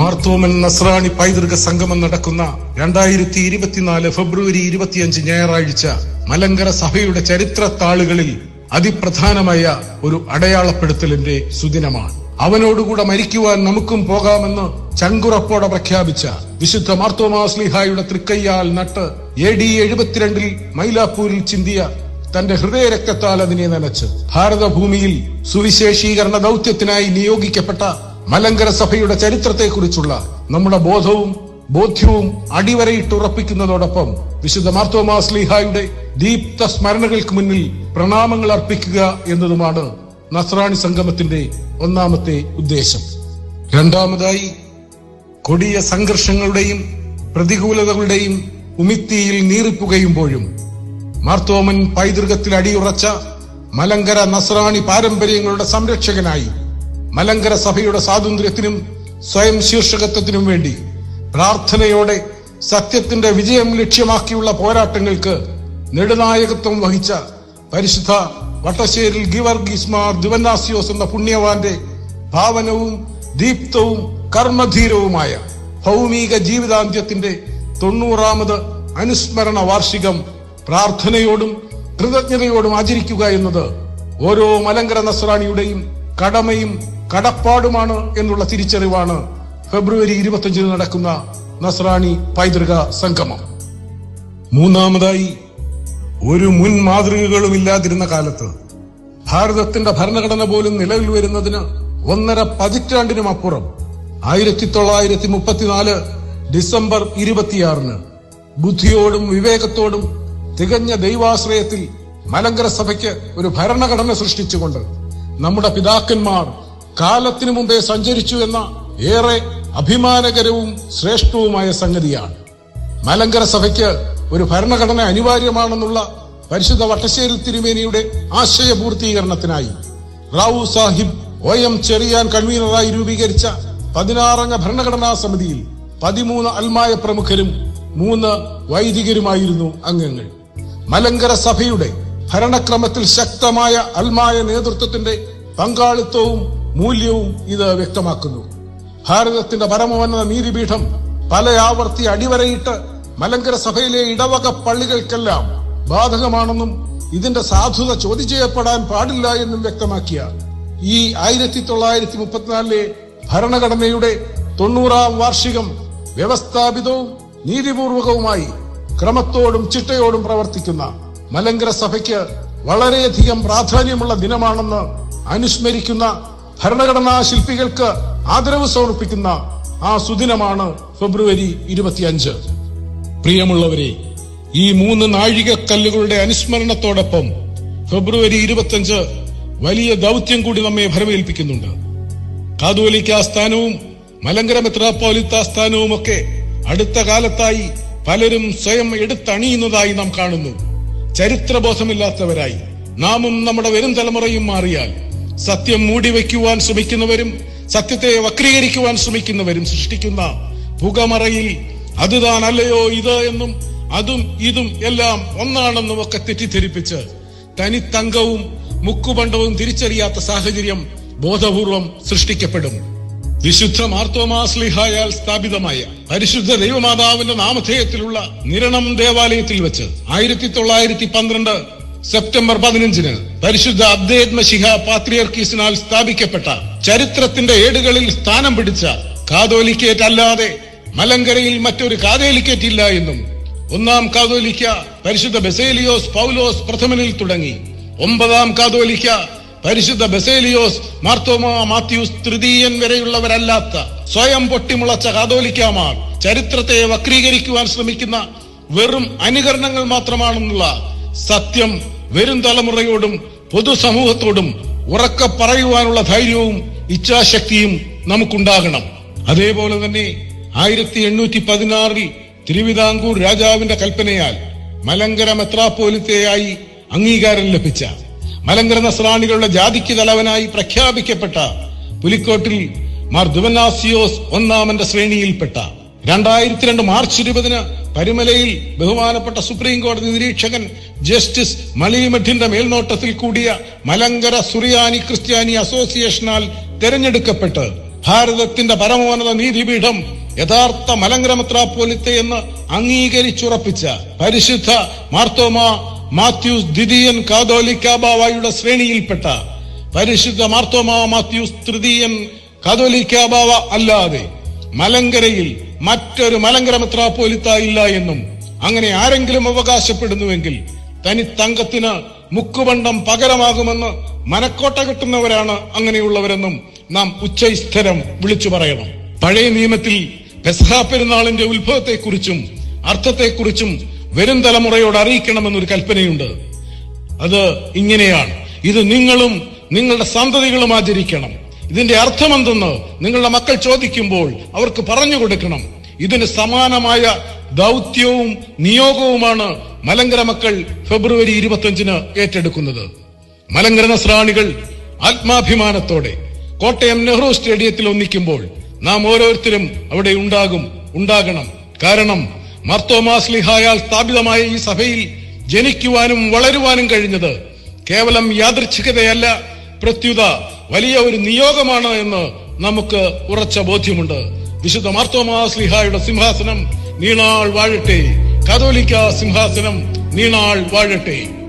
മാർത്തോമൻ നസ്രാണി പൈതൃക സംഗമം നടക്കുന്ന രണ്ടായിരത്തി ഇരുപത്തിനാല് ഫെബ്രുവരി ഇരുപത്തിയഞ്ച് ഞായറാഴ്ച മലങ്കര സഭയുടെ ചരിത്ര താളുകളിൽ അതിപ്രധാനമായ ഒരു അടയാളപ്പെടുത്തലിന്റെ സുദിനമാണ്. അവനോടുകൂടെ മരിക്കുവാൻ നമുക്കും പോകാമെന്ന് ചങ്കുറപ്പോടെ പ്രഖ്യാപിച്ച വിശുദ്ധ മാർത്തോമാസ്ലിഹായുടെ തൃക്കയ്യാൽ നട്ട് എ ഡി എഴുപത്തിരണ്ടിൽ മൈലാപ്പൂരിൽ ചിന്തിയ തന്റെ ഹൃദയരക്തത്താൽ അതിനെ നനച്ച്. ഭാരതഭൂമിയിൽ സുവിശേഷീകരണ ദൗത്യത്തിനായി നിയോഗിക്കപ്പെട്ട മലങ്കര സഭയുടെ ചരിത്രത്തെക്കുറിച്ചുള്ള നമ്മുടെ ബോധവും ബോധ്യവും അടിവരയിട്ടുറപ്പിക്കുന്നതോടൊപ്പം വിശുദ്ധ മാർത്തോമാസ്ലിഹായുടെ ദീപ്ത സ്മരണകൾക്ക് മുന്നിൽ പ്രണാമങ്ങൾ അർപ്പിക്കുക എന്നതുമാണ് നസ്രാണി സംഗമത്തിന്റെ ഒന്നാമത്തെ ഉദ്ദേശം. രണ്ടാമതായി കൊടിയ സംഘർഷങ്ങളുടെയും പ്രതികൂലതകളുടെയും ഉമിത്തിയിൽ നീറിപ്പുകയുമ്പോഴും മാർത്തോമൻ പൈതൃകത്തിൽ അടിയുറച്ച മലങ്കര നസ്രാണി പാരമ്പര്യങ്ങളുടെ സംരക്ഷകനായി മലങ്കര സഭയുടെ സ്വാതന്ത്ര്യത്തിനും സ്വയം ശീർഷകത്വത്തിനും വേണ്ടി പ്രാർത്ഥനയോടെ സത്യത്തിന്റെ വിജയം ലക്ഷ്യമാക്കിയുള്ള പോരാട്ടങ്ങൾക്ക് നെടുനായകത്വം വഹിച്ച പരിശുദ്ധ വട്ടശ്ശേരിൽ ഗിവർഗീസ് മാർ ദിവന്നാസിയോസ് എന്ന പുണ്യവാന്റെ ഭാവനവും ദീപ്തവും കർമ്മധീരവുമായ ഭൗമിക ജീവിതാന്ത്യത്തിന്റെ തൊണ്ണൂറാമത് അനുസ്മരണ വാർഷികം പ്രാർത്ഥനയോടും കൃതജ്ഞതയോടും ആചരിക്കുക എന്നത് ഓരോ മലങ്കര നസ്രാണിയുടെയും കടമയും കടപ്പാടുമാണ് എന്നുള്ള തിരിച്ചറിവാണ് ഫെബ്രുവരി ഇരുപത്തിയഞ്ചിന് നടക്കുന്ന നസ്രാണി പൈതൃക സംഗമം. മൂന്നാമതായി ഒരു മുൻ മാതൃകകളും ഇല്ലാതിരുന്ന കാലത്ത് ഭാരതത്തിന്റെ ഭരണഘടന പോലും നിലവിൽ വരുന്നതിന് ഒന്നര പതിറ്റാണ്ടിനും അപ്പുറം ആയിരത്തി തൊള്ളായിരത്തി മുപ്പത്തിനാല് ഡിസംബർ ഇരുപത്തിയാറിന് ബുദ്ധിയോടും വിവേകത്തോടും തികഞ്ഞ ദൈവാശ്രയത്തിൽ മലങ്കര സഭയ്ക്ക് ഒരു ഭരണഘടന സൃഷ്ടിച്ചുകൊണ്ട് നമ്മുടെ പിതാക്കന്മാർ കാലത്തിനു മുമ്പേ സഞ്ചരിച്ചു എന്ന ഏറെ അഭിമാനകരവും ശ്രേഷ്ഠവുമായ സംഗതിയാണ്. മലങ്കര സഭയ്ക്ക് ഒരു ഭരണഘടന അനിവാര്യമാണെന്നുള്ള പരിശുദ്ധ വട്ടശ്ശേരി തിരുമേനിയുടെ ആശയപൂർത്തീകരണത്തിനായി റാവു സാഹിബ് ഒ എം ചെറിയാൻ കൺവീനറായി രൂപീകരിച്ച പതിനാറംഗ ഭരണഘടനാ സമിതിയിൽ പതിമൂന്ന് അൽമായ പ്രമുഖരും മൂന്ന് വൈദികരുമായിരുന്നു അംഗങ്ങൾ. മലങ്കര സഭയുടെ ഭരണക്രമത്തിൽ ശക്തമായ അൽമായ നേതൃത്വത്തിന്റെ പങ്കാളിത്തവും മൂല്യവും ഇത് വ്യക്തമാക്കുന്നു. ഭാരതത്തിന്റെ പരമോന്നത നീതിപീഠം പല ആവർത്തി അടിവരയിട്ട് മലങ്കര സഭയിലെ ഇടവക പള്ളികൾക്കെല്ലാം ബാധകമാണെന്നും ഇതിന്റെ സാധുത ചോദ്യം ചെയ്യപ്പെടാൻ പാടില്ല എന്നും വ്യക്തമാക്കിയ ഈ ആയിരത്തി തൊള്ളായിരത്തി മുപ്പത്തിനാലിലെ ഭരണഘടനയുടെ തൊണ്ണൂറാം വാർഷികം വ്യവസ്ഥാപിതവും നീതിപൂർവകവുമായി ക്രമത്തോടും ചിട്ടയോടും പ്രവർത്തിക്കുന്ന മലങ്കര സഭയ്ക്ക് വളരെയധികം പ്രാധാന്യമുള്ള ദിനമാണെന്ന് അനുസ്മരിക്കുന്ന ഭരണഘടനാ ശില്പികൾക്ക് ആദരവ് സമർപ്പിക്കുന്ന ആ സുദിനമാണ് ഫെബ്രുവരി ഇരുപത്തിയഞ്ച്. പ്രിയമുള്ളവരെ ഈ മൂന്ന് നാഴികക്കല്ലുകളുടെ അനുസ്മരണത്തോടൊപ്പം ഫെബ്രുവരി ഇരുപത്തിയഞ്ച് വലിയ ദൗത്യം കൂടി നമ്മെ ഭരമേൽപ്പിക്കുന്നുണ്ട്. കാതോലിക്ക ആസ്ഥാനവും മലങ്കര മെത്രാപ്പോലിത്ത ആസ്ഥാനവും ഒക്കെ അടുത്ത കാലത്തായി പലരും സ്വയം എടുത്തണിയുന്നതായി നാം കാണുന്നു. ചരിത്രബോധമില്ലാത്തവരായി. നാമും നമ്മുടെ വരും തലമുറയും മാറിയാൽ സത്യം മൂടിവെക്കുവാൻ ശ്രമിക്കുന്നവരും സത്യത്തെ വക്രീകരിക്കുവാൻ ശ്രമിക്കുന്നവരും സൃഷ്ടിക്കുന്ന പുകമറയിൽ അത് താനല്ലയോ ഇത് എന്നും അതും ഇതും എല്ലാം ഒന്നാണെന്നും ഒക്കെ തെറ്റിദ്ധരിപ്പിച്ച് തനിത്തങ്കവും മുക്കുപണ്ടവും തിരിച്ചറിയാത്ത സാഹചര്യം ബോധപൂർവം സൃഷ്ടിക്കപ്പെടും. വിശുദ്ധ മാർത്തോമാസ്ലിഹായാൽ സ്ഥാപിതമായ പരിശുദ്ധ ദൈവമാതാവിന്റെ നാമധേയത്തിലുള്ള നിരണം ദേവാലയത്തിൽ വെച്ച് ആയിരത്തി തൊള്ളായിരത്തി പന്ത്രണ്ട് സെപ്റ്റംബർ പതിനഞ്ചിന് പരിശുദ്ധ അബ്ദേദ് മഷിഹ പാത്രിയർക്കീസിനാൽ സ്ഥാപിക്കപ്പെട്ട ചരിത്രത്തിന്റെ ഏടുകളിൽ സ്ഥാനം പിടിച്ച കാതോലിക്കേറ്റ് അല്ലാതെ മലങ്കരയിൽ മറ്റൊരു കാതോലിക്കേറ്റ് ഇല്ല എന്നും ഒന്നാം കാതോലിക്ക പരിശുദ്ധ ബെസേലിയോസ് പൗലോസ് പ്രഥമനിൽ തുടങ്ങി. ഒമ്പതാം കാതോലിക്ക പരിശുദ്ധ ബെസേലിയോസ് മാർത്തോമാ മാത്യൂസ് തൃതീയൻ വരെയുള്ളവരല്ലാത്ത സ്വയം പൊട്ടിമുളച്ച കാതോലിക്കാമാർ ചരിത്രത്തെ വക്രീകരിക്കുവാൻ ശ്രമിക്കുന്ന വെറും അനുകരണങ്ങൾ മാത്രമാണെന്നുള്ള സത്യം വരും തലമുറയോടും പൊതുസമൂഹത്തോടും ഉറക്ക പറയുവാനുള്ള ധൈര്യവും ഇച്ഛാശക്തിയും നമുക്കുണ്ടാകണം. അതേപോലെ തന്നെ ആയിരത്തി എണ്ണൂറ്റി പതിനാറിൽ തിരുവിതാംകൂർ രാജാവിന്റെ കൽപ്പനയാൽ മലങ്കര മെത്രാപ്പോലിത്തയായി അംഗീകാരം ലഭിച്ച മലങ്കര നസ്രാണികളുടെ ജാതിക്ക് തലവനായി പ്രഖ്യാപിക്കപ്പെട്ട പുലിക്കോട്ടിൽ മാർ ദുവനാസിയോസ് ഒന്നാമന്റെ ശ്രേണിയിൽപ്പെട്ട രണ്ടായിരത്തി രണ്ട് മാർച്ച് ഇരുപതിന് പരിമലയിൽ ബഹുമാനപ്പെട്ട സുപ്രീം കോടതി നിരീക്ഷകൻ ജസ്റ്റിസ് മലീമഠിന്റെ മേൽനോട്ടത്തിൽ കൂടിയ മലങ്കര സുറിയാനി ക്രിസ്ത്യാനി അസോസിയേഷനാൽ തെരഞ്ഞെടുക്കപ്പെട്ട് ഭാരതത്തിന്റെ പരമോന്നത നീതിപീഠം യഥാർത്ഥ മലങ്കര മെത്രാപ്പോലിത്തെ എന്ന് അംഗീകരിച്ചുറപ്പിച്ച പരിശുദ്ധ മാർത്തോമ മാത്യൂസ് ദ്വിതീയൻ കാതോലിക്ക ബാവായുടെ ശ്രേണിയിൽപ്പെട്ട പരിശുദ്ധ മാർത്തോമ മാത്യൂസ് തൃതീയൻ കാതോലിക്ക ബാവ അല്ലാതെ മലങ്കരയിൽ മറ്റൊരു മലങ്കര മെത്രാപ്പോലിത്ത ഇല്ല എന്നും അങ്ങനെ ആരെങ്കിലും അവകാശപ്പെടുന്നുവെങ്കിൽ തനി തങ്കത്തിന് മുക്കുബണ്ടം പകരമാകുമെന്ന് മനക്കോട്ട കിട്ടുന്നവരാണ് അങ്ങനെയുള്ളവരെന്നും നാം ഉച്ചസ്ഥരം വിളിച്ചു പറയണം. പഴയ നിയമത്തിൽ പെസഹാ പെരുന്നാളിന്റെ ഉത്ഭവത്തെക്കുറിച്ചും അർത്ഥത്തെക്കുറിച്ചും വരും തലമുറയോട് അറിയിക്കണമെന്നൊരു കൽപ്പനയുണ്ട്. അത് ഇങ്ങനെയാണ്. ഇത് നിങ്ങളും നിങ്ങളുടെ സന്തതികളും ആചരിക്കണം ഇതിന്റെ അർത്ഥം എന്തെന്ന് നിങ്ങളുടെ മക്കൾ ചോദിക്കുമ്പോൾ അവർക്ക് പറഞ്ഞു കൊടുക്കണം. ഇതിന് സമാനമായ ദൗത്യവും നിയോഗവുമാണ് മലങ്കര മക്കൾ ഫെബ്രുവരി ഇരുപത്തിയഞ്ചിന് ഏറ്റെടുക്കുന്നത്. മലങ്കര നസ്രാണികൾ ആത്മാഭിമാനത്തോടെ കോട്ടയം നെഹ്റു സ്റ്റേഡിയത്തിൽ ഒന്നിക്കുമ്പോൾ നാം ഓരോരുത്തരും അവിടെ ഉണ്ടാകും ഉണ്ടാകണം. കാരണം മർത്തോമാസ്ലിഹായാൽ സ്ഥാപിതമായ ഈ സഭയിൽ ജനിക്കുവാനും വളരുവാനും കഴിഞ്ഞത് കേവലം യാദൃച്ഛികതയല്ല പ്രത്യുത വലിയ ഒരു നിയോഗമാണ് എന്ന് നമുക്ക് ഉറച്ച ബോധ്യമുണ്ട്. വിശുദ്ധ മാർത്തോമാസ്ലിഹായുടെ സിംഹാസനം നീണാൾ വാഴട്ടെ. കതോലിക്ക സിംഹാസനം നീണാൾ വാഴട്ടെ.